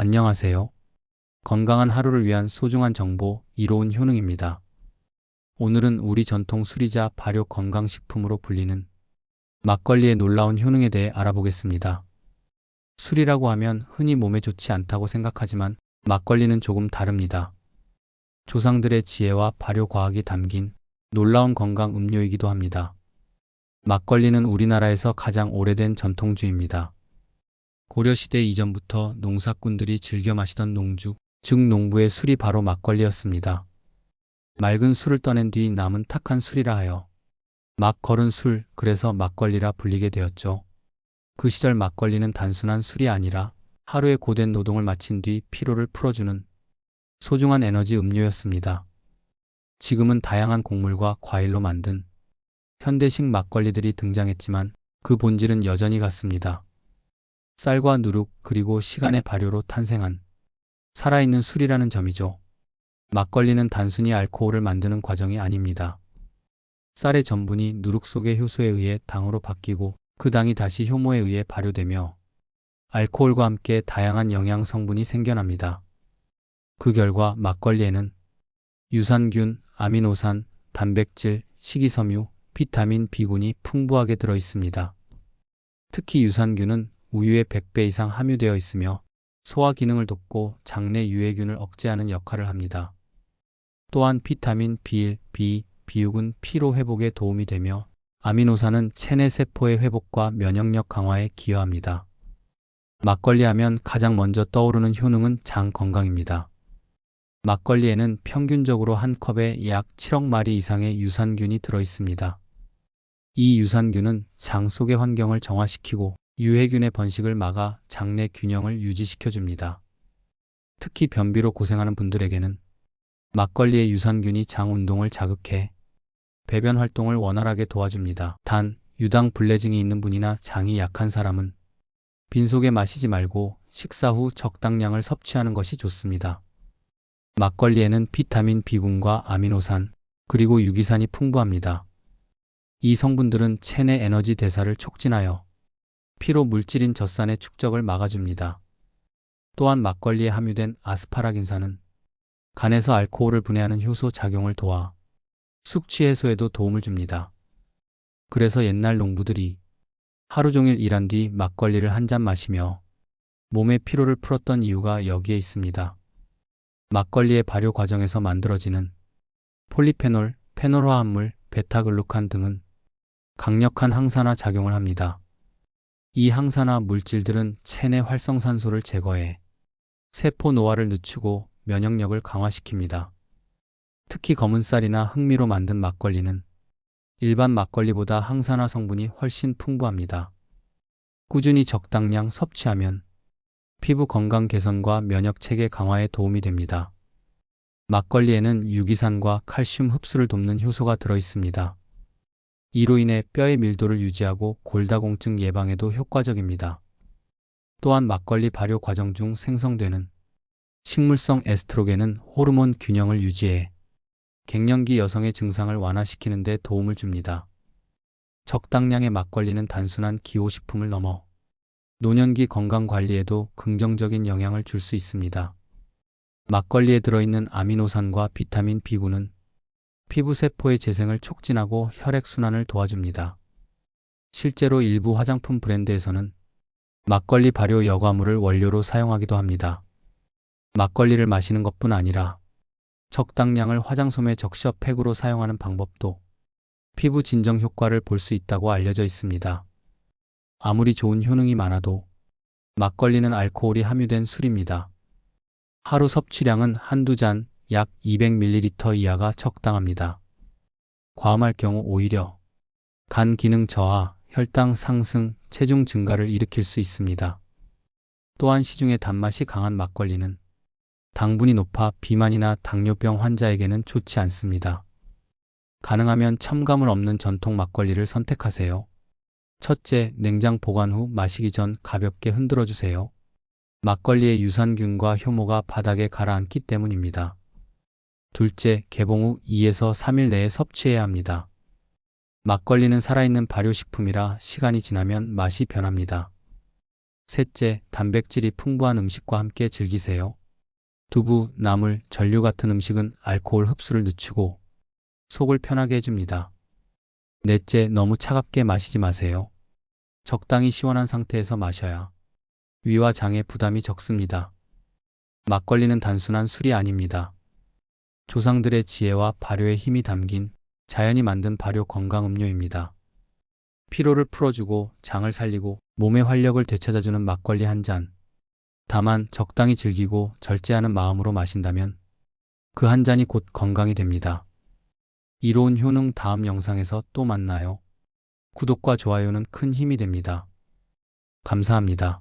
안녕하세요. 건강한 하루를 위한 소중한 정보, 이로운 효능입니다. 오늘은 우리 전통 수리자 발효 건강식품으로 불리는 막걸리의 놀라운 효능에 대해 알아보겠습니다. 술이라고 하면 흔히 몸에 좋지 않다고 생각하지만 막걸리는 조금 다릅니다. 조상들의 지혜와 발효 과학이 담긴 놀라운 건강 음료이기도 합니다. 막걸리는 우리나라에서 가장 오래된 전통주입니다. 고려시대 이전부터 농사꾼들이 즐겨 마시던 농주, 즉 농부의 술이 바로 막걸리였습니다. 맑은 술을 떠낸 뒤 남은 탁한 술이라 하여 막 걸은 술, 그래서 막걸리라 불리게 되었죠. 그 시절 막걸리는 단순한 술이 아니라 하루의 고된 노동을 마친 뒤 피로를 풀어주는 소중한 에너지 음료였습니다. 지금은 다양한 곡물과 과일로 만든 현대식 막걸리들이 등장했지만 그 본질은 여전히 같습니다. 쌀과 누룩 그리고 시간의 발효로 탄생한 살아있는 술이라는 점이죠. 막걸리는 단순히 알코올을 만드는 과정이 아닙니다. 쌀의 전분이 누룩 속의 효소에 의해 당으로 바뀌고 그 당이 다시 효모에 의해 발효되며 알코올과 함께 다양한 영양 성분이 생겨납니다. 그 결과 막걸리에는 유산균, 아미노산, 단백질, 식이섬유, 비타민 B군이 풍부하게 들어 있습니다. 특히 유산균은 우유의 100배 이상 함유되어 있으며 소화 기능을 돕고 장내 유해균을 억제하는 역할을 합니다. 또한 비타민 B1, B, B6은 피로 회복에 도움이 되며 아미노산은 체내 세포의 회복과 면역력 강화에 기여합니다. 막걸리 하면 가장 먼저 떠오르는 효능은 장 건강입니다. 막걸리에는 평균적으로 한 컵에 약 7억 마리 이상의 유산균이 들어 있습니다. 이 유산균은 장 속의 환경을 정화시키고 유해균의 번식을 막아 장내 균형을 유지시켜 줍니다. 특히 변비로 고생하는 분들에게는 막걸리의 유산균이 장 운동을 자극해 배변 활동을 원활하게 도와줍니다. 단, 유당 불내증이 있는 분이나 장이 약한 사람은 빈속에 마시지 말고 식사 후 적당량을 섭취하는 것이 좋습니다. 막걸리에는 비타민 B군과 아미노산, 그리고 유기산이 풍부합니다. 이 성분들은 체내 에너지 대사를 촉진하여 피로 물질인 젖산의 축적을 막아줍니다. 또한 막걸리에 함유된 아스파라긴산은 간에서 알코올을 분해하는 효소 작용을 도와 숙취 해소에도 도움을 줍니다. 그래서 옛날 농부들이 하루 종일 일한 뒤 막걸리를 한 잔 마시며 몸의 피로를 풀었던 이유가 여기에 있습니다. 막걸리의 발효 과정에서 만들어지는 폴리페놀, 페놀화합물, 베타글루칸 등은 강력한 항산화 작용을 합니다. 이 항산화 물질들은 체내 활성산소를 제거해 세포 노화를 늦추고 면역력을 강화시킵니다. 특히 검은 쌀이나 흑미로 만든 막걸리는 일반 막걸리보다 항산화 성분이 훨씬 풍부합니다. 꾸준히 적당량 섭취하면 피부 건강 개선과 면역 체계 강화에 도움이 됩니다. 막걸리에는 유기산과 칼슘 흡수를 돕는 효소가 들어 있습니다. 이로 인해 뼈의 밀도를 유지하고 골다공증 예방에도 효과적입니다. 또한 막걸리 발효 과정 중 생성되는 식물성 에스트로겐은 호르몬 균형을 유지해 갱년기 여성의 증상을 완화시키는 데 도움을 줍니다. 적당량의 막걸리는 단순한 기호식품을 넘어 노년기 건강 관리에도 긍정적인 영향을 줄 수 있습니다. 막걸리에 들어있는 아미노산과 비타민 B군은 피부 세포의 재생을 촉진하고 혈액순환을 도와줍니다. 실제로 일부 화장품 브랜드에서는 막걸리 발효 여과물을 원료로 사용하기도 합니다. 막걸리를 마시는 것뿐 아니라 적당량을 화장솜에 적셔 팩으로 사용하는 방법도 피부 진정 효과를 볼 수 있다고 알려져 있습니다. 아무리 좋은 효능이 많아도 막걸리는 알코올이 함유된 술입니다. 하루 섭취량은 한두 잔, 약 200ml 이하가 적당합니다. 과음할 경우 오히려 간 기능 저하, 혈당 상승, 체중 증가를 일으킬 수 있습니다. 또한 시중에 단맛이 강한 막걸리는 당분이 높아 비만이나 당뇨병 환자에게는 좋지 않습니다. 가능하면 첨가물 없는 전통 막걸리를 선택하세요. 첫째, 냉장 보관 후 마시기 전 가볍게 흔들어 주세요. 막걸리의 유산균과 효모가 바닥에 가라앉기 때문입니다. 둘째, 개봉 후 2에서 3일 내에 섭취해야 합니다. 막걸리는 살아있는 발효식품이라 시간이 지나면 맛이 변합니다. 셋째, 단백질이 풍부한 음식과 함께 즐기세요. 두부, 나물, 전류 같은 음식은 알코올 흡수를 늦추고 속을 편하게 해줍니다. 넷째, 너무 차갑게 마시지 마세요. 적당히 시원한 상태에서 마셔야 위와 장에 부담이 적습니다. 막걸리는 단순한 술이 아닙니다. 조상들의 지혜와 발효의 힘이 담긴 자연이 만든 발효 건강 음료입니다. 피로를 풀어주고 장을 살리고 몸의 활력을 되찾아주는 막걸리 한 잔. 다만 적당히 즐기고 절제하는 마음으로 마신다면 그 한 잔이 곧 건강이 됩니다. 이로운 효능 다음 영상에서 또 만나요. 구독과 좋아요는 큰 힘이 됩니다. 감사합니다.